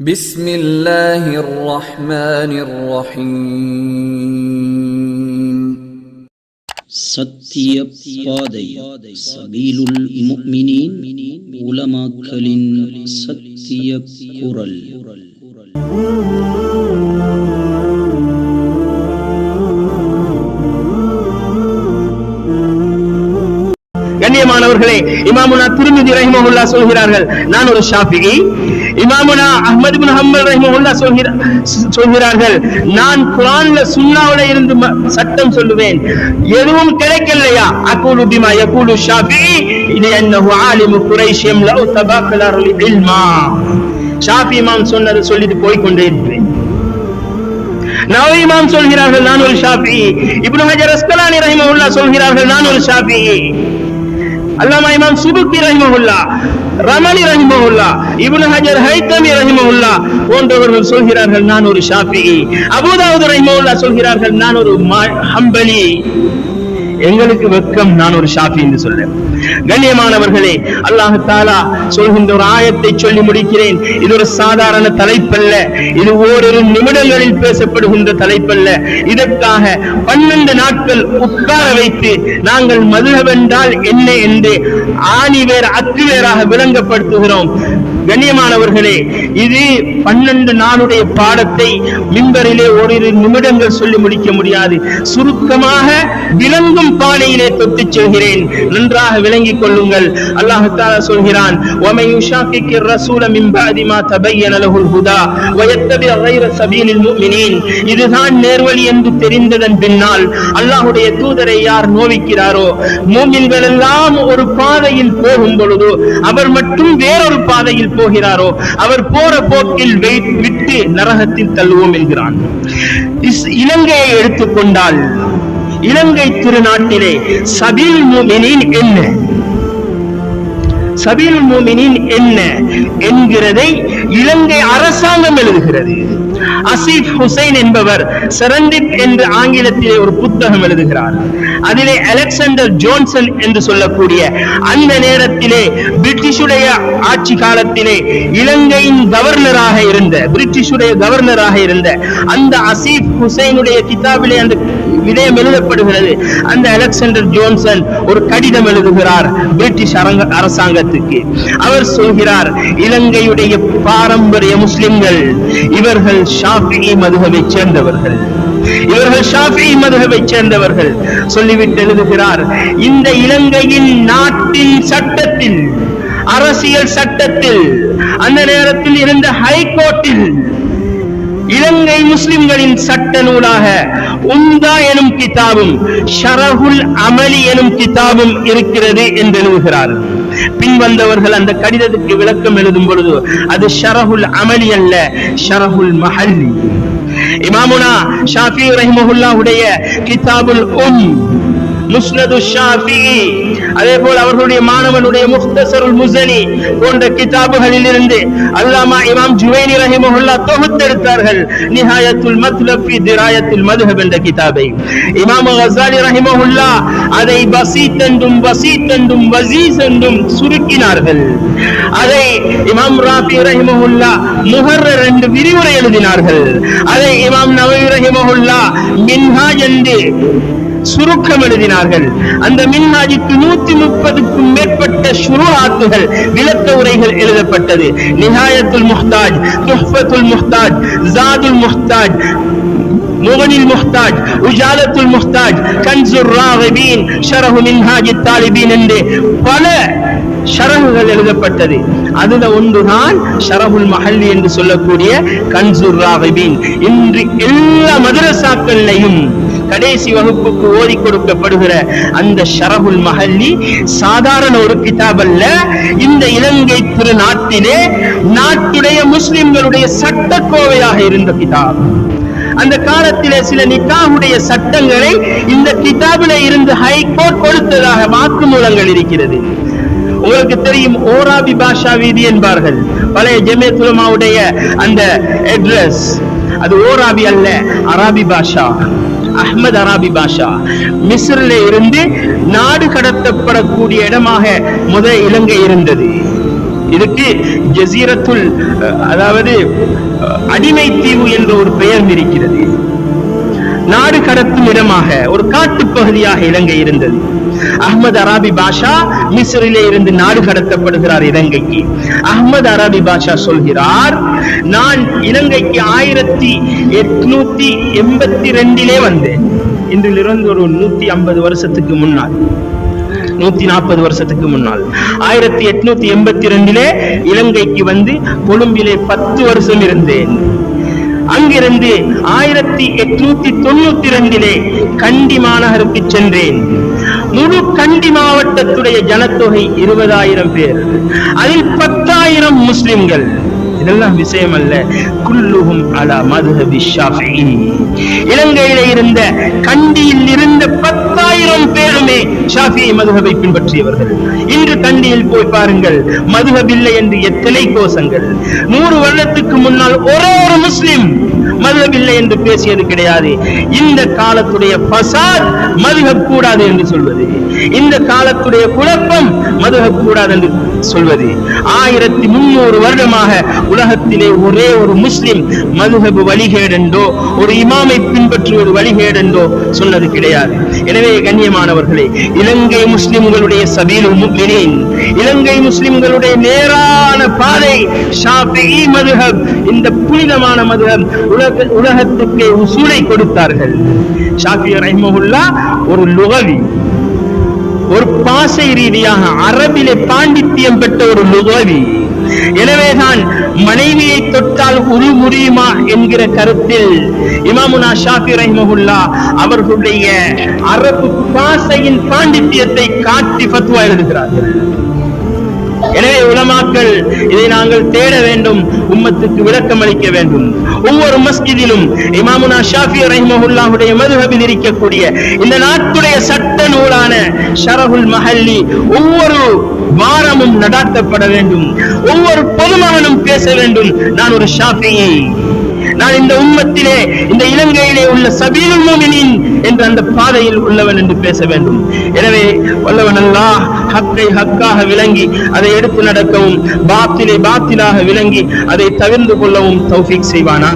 بسم الله الرحمن الرحيم ستي بادي سبيل المؤمنين علماء كلين ستي كرل கண்ணியமானவர்களே இமாமுனா திருமிதி ரஹிமஹுல்லா சொல்கிறார்கள். நான் ஒரு ஷாஃபிகி இமாமுனா அஹமது பின் ஹம்பல் ரஹிமஹுல்லா சொல்கிற சொல்கிறார்கள் நான் குரான்ல சுண்ணாவில இருந்து சட்டம் சொல்லுவேன். எதுவும் கிடைக்கலையா? அகூலு பிமா யகூலு ஷாஃபிஇ இது என்னஹு ஆலிமு குரைஷ் லவ் தபாக்கல் இல்மா. ஷாஃபி இமாம் சொன்னது சொல்லிட்டு போய் கொண்டே இருக்கிறேன் நவவி இமாம் சொல்கிறார்கள் நான் ஒரு ஷாஃபி இப்னு ஹஜர் அஸ்கலானி ரஹிமஹுல்லா சொல்கிறார்கள் நான் ஒரு ஷாஃபி அல்லாமா இமாம் சுபுக்கி ரஹிமஹுல்லா ரமணி ரஹிமஹுல்லா இப்னு ஹஜர் ஹைத்தமி ரஹிமஹுல்லா போன்றவர்கள் சொல்கிறார்கள் நான் ஒரு ஷாஃபி அபூதாவுத் ரஹிமஹுல்லா சொல்கிறார்கள் நான் ஒரு மா- ஹம்பலி. எங்களுக்கு வெக்கம் நான் ஒரு ஷாஃபி என்று சொல்ல கண்ணியமானவர்களே அல்லாஹ் தாலா சொல்கின்ற ஒரு ஆயத்தை சொல்லி முடிக்கிறேன். இது ஒரு சாதாரண தலைப்பல்ல. இது ஓரிரு நிமிடங்களில் பேசப்படுகின்ற தலைப்பல்ல. இதற்காக பன்னெண்டு நாட்கள் உட்கார வைத்து நாங்கள் மதுகவென்றால் என்ன என்று ஆணிவேர் அத்துவேராக விளங்கப்படுத்துகிறோம். கண்ணியமானவர்களே இது பன்னெண்டு நாளுடைய பாடத்தை மின்பரிலே ஓரிரு நிமிடங்கள் சொல்லி முடிக்க முடியாது. சுருக்கமாக விளங்கும் பானையிலே தொட்டு செல்கிறேன். நன்றாக விளங்கிக் கொள்ளுங்கள். அல்லாஹால சொல்கிறான் இதுதான் நேர்வழி என்று தெரிந்ததன் பின்னால் அல்லாஹுடைய தூதரை யார் நோவிக்கிறாரோ மூமின்கள் எல்லாம் ஒரு பாதையில் போகும் பொழுது அவர் மட்டும் வேறொரு பாதையில் போகிறாரோ? அவர் போற போக்கில் விட்டு நரகத்தில் தள்ளுவோம் என்கிறான். இலங்கையை எடுத்துக்கொண்டால் இலங்கை திருநாட்டிலே சபீல் முமினின் என்ன? சபீல் மூமினின் என்ன என்கிறதை இலங்கை அரசாங்கம் எழுதுகிறது. அசீப் ஹுசைன் என்பவர் சரந்திப் என்று ஆங்கிலத்திலே ஒரு புத்தகம் எழுதுகிறார். அதிலே அலெக்சாண்டர் ஜோன்சன் என்று சொல்லக்கூடிய அந்த நேரத்திலே பிரிட்டிஷுடைய ஆட்சி காலத்திலே இலங்கையின் கவர்னராக இருந்த பிரிட்டிஷுடைய கவர்னராக இருந்த அந்த அசீப் ஹுசைனுடைய கிதாபிலே அந்த விடயம் எழுதப்படுகிறது. அந்த அலெக்சாண்டர் ஜோன்சன் ஒரு கடிதம் எழுதுகிறார் பிரிட்டிஷ் அரங்க அரசாங்கத்துக்கு. அவர் சொல்கிறார் இலங்கையுடைய பாரம்பரிய முஸ்லிம்கள் இவர்கள் ஷாஃபி மதுகவை சேர்ந்தவர்கள். இவர்கள் ஷாஃபி மதுகவை சேர்ந்தவர்கள். சொல்லிவிட்டு எழுதுகிறார் இந்த இலங்கையின் நாட்டின் சட்டத்தில் அரசியல் சட்டத்தில் அந்த நேரத்தில் இருந்த ஹைகோர்ட்டில் இலங்கை முஸ்லிம்களின் சட்ட நூலாக உம்தா எனும் கிதாபும் ஷரஹுல் அமலி எனும் கிதாபும் இருக்கிறது என்று எழுதுகிறார் பின் வந்தவர்கள் அந்த கடிதத்துக்கு விளக்கம் எழுதும் பொழுது அது ஷரஹுல் அமலி அல்ல ஷரஹுல் மஹல்லி. இமாமுனா ஷாஃபி ரஹிமஹுல்லாஹுடைய கிதாபுல் உம் முஸ்னது ஷாஃபி. அதே போல் அவர்களுடைய மாணவனுடைய முக்தசருல் முசனி போன்ற கிதாபுகளில் இருந்து அல்லாமா இமாம் ஜுவைனி ரஹிமஹுல்லா தொகுத்தெடுத்தார்கள் நிஹாயத்துல் மத்லப் ஃபி திராயத்துல் மதுஹப் என்ற கிதாபை. இமாம் கஸாலி ரஹிமஹுல்லா அதை பசீத் என்றும் வசீத் என்றும் வசீஸ் என்றும் சுருக்கினார்கள். அதை இமாம் ராஃபி ரஹிமஹுல்லா முஹர்ரர் என்று விரிவுரை எழுதினார்கள். அதை இமாம் நவவி ரஹிமஹுல்லா மின்ஹாஜ் என்று சுருக்கம் எழுதினார்கள். அந்த மின்ஹாஜுக்கு நூத்தி முப்பதுக்கும் மேற்பட்ட ஷுருஆத்துகள் விளக்க உரைகள் எழுதப்பட்டது. நிஹாயத்துல் முஹ்தாஜ் துஹ்பத்துல் முஹ்தாஜ் ஜாதுல் முஹ்தாஜ் முகனில் முஹ்தாஜ் உஜாலத்துல் முஹ்தாஜ் கன்சுர் ராகிபீன் ஷரஹு மின்ஹாஜ் الطالبين என்று பல ஷரகுகள் எழுதப்பட்டது. அதுல ஒன்றுதான் ஷரகுல் மஹல்லி என்று சொல்லக்கூடிய கன்சுர் ராகிபின். இன்று எல்லா மதரசாக்கள்லையும் கடைசி வகுப்புக்கு ஓதி கொடுக்கப்படுகிற அந்த ஷரகுல் மஹல்லி சாதாரண ஒரு கிதாப் அல்ல. இந்த இலங்கை திருநாட்டிலே நாட்டுடைய முஸ்லிம்களுடைய சட்டக்கோவையாக இருந்த கிதாப். அந்த காலத்திலே சில நிக்காவுடைய சட்டங்களை இந்த கிதாபில இருந்து ஹைகோர்ட் கொடுத்ததாக வாக்குமூலங்கள் இருக்கிறது. உங்களுக்கு தெரியும் ஓராபி பாஷா வீதி என்பார்கள். பழைய ஜெமியத்துலமாவுடைய அந்த அட்ரஸ் அது ஓராபி அல்ல அராபி பாஷா. அஹ்மத் அராபி பாஷா. மிஸ்ரில் இருந்து நாடு கடத்தப்படக்கூடிய இடமாக முதல் இலங்கை இருந்தது. இதுக்கு ஜசீரத்துல் அதாவது அடிமை தீவு என்ற ஒரு பெயர் இருக்கிறது. நாடு கடத்தும் இடமாக ஒரு காட்டுப் பகுதியாக இலங்கை இருந்தது. அகமது அராபி பாஷா மிஸ்ரிலே இருந்து நாடு கடத்தப்படுகிறார் இலங்கைக்கு. அஹ்மது அராபி பாஷா சொல்கிறார் நான் இலங்கைக்கு ஆயிரத்தி எட்நூத்தி எண்பத்தி ரெண்டிலே வந்தேன். இன்றிலிருந்து ஒரு நூத்தி ஐம்பது வருஷத்துக்கு முன்னால். நூத்தி நாற்பது வருஷத்துக்கு முன்னால். ஆயிரத்தி எட்நூத்தி எண்பத்தி ரெண்டிலே இலங்கைக்கு வந்து கொழும்பிலே பத்து வருஷம் இருந்தேன். அங்கிருந்து ஆயிரத்தி எட்நூத்தி தொண்ணூத்தி ரெண்டிலே கண்டி மாநகருக்கு சென்றேன். முழு கண்டி மாவட்டத்துடைய ஜனத்தொகை இருபதாயிரம் பேர். அதில் பத்தாயிரம் முஸ்லிம்கள். இதெல்லாம் விஷயம் அல்ல குல்லுகும் அலா மதுஹபி ஷாஃபி இலங்கையில இருந்த கண்டியில் இருந்த பத்தாயிரம் எல்லாமே ஷாஃபியை மதுஹபை பின்பற்றியவர்கள். இன்று கண்டியில் போய் பாருங்கள் மதுஹப் என்று எத்தனை கோஷங்கள். நூறு வருடத்துக்கு முன்னால் ஒரே ஒரு முஸ்லிம் மதுஹப் என்று பேசியது கிடையாது. இந்த காலத்துடைய பசார் மதுஹப் கூடாது என்று சொல்வது. இந்த காலத்துடைய குழப்பம் மதுஹப் கூடாது என்று சொல்வது. ஆயிரத்தி முன்னூறு வருடமாக உலகத்திலே ஒரே ஒரு முஸ்லிம் மதுஹப் வழிகேடென்றோ ஒரு இமாமை பின்பற்றுவது வழிகேடென்றோ சொன்னது கிடையாது. எனவே கண்ணியமானவர்கள் இலங்கை முஸ்லிம்களுடைய சபீலுல் முஃமினீன் இலங்கை முஸ்லிம்களுடைய நேரான பாதை ஷாஃபிஈ மதுஹப் இந்த புனிதமான மதுஹப் உலக உலகத்துக்கு உசூலை கொடுத்தார்கள். ஷாஃபி ரஹ்மஹுல்லா ஒரு லுகவி ஒரு பாசை ரீதியாக அரபிலே பாண்டித்யம் பெற்ற ஒரு லுகவி. எனவேதான் மனைவியை தொட்டால் உரு முறியுமா என்கிற கருத்தில் இமாமுனா ஷாஃபி ரஹிமகுல்லா அவர்களுடைய அரபு பாசையின் பாண்டித்தியத்தை காட்டி பத்துவா எழுதுகிறார்கள். எனவே உலமாக்கள் இதை நாங்கள் தேட வேண்டும் உம்மத்துக்கு விளக்கம் அளிக்க வேண்டும். ஒவ்வொரு மஸ்ஜிதிலும் இமாமுனா ஷாஃபி ரஹிமஹுல்லாஹுடைய மதுஹபில் இருக்கக்கூடிய இந்த நாட்டுடைய சட்ட நூலான ஷரஹுல் மஹல்லி ஒவ்வொரு வாரமும் நடாத்தப்பட வேண்டும். ஒவ்வொரு பொதுமகனும் பேச வேண்டும். நான் ஒரு ஷாஃபியை. நான் இந்த உம்மத்திலே இந்த இலங்கையிலே உள்ள சபீலுல் மூமினின் என்ற அந்த பாதையில் உள்ளவன் என்று பேச வேண்டும். எனவே வல்லவன் அல்லாஹ் ஹக்கை ஹக்காக விளங்கி அதை எடுத்து நடக்கவும் பாத்திலை பாத்திலாக விளங்கி அதை தவிர்ந்து கொள்ளவும் தௌஃபிக் செய்வானா?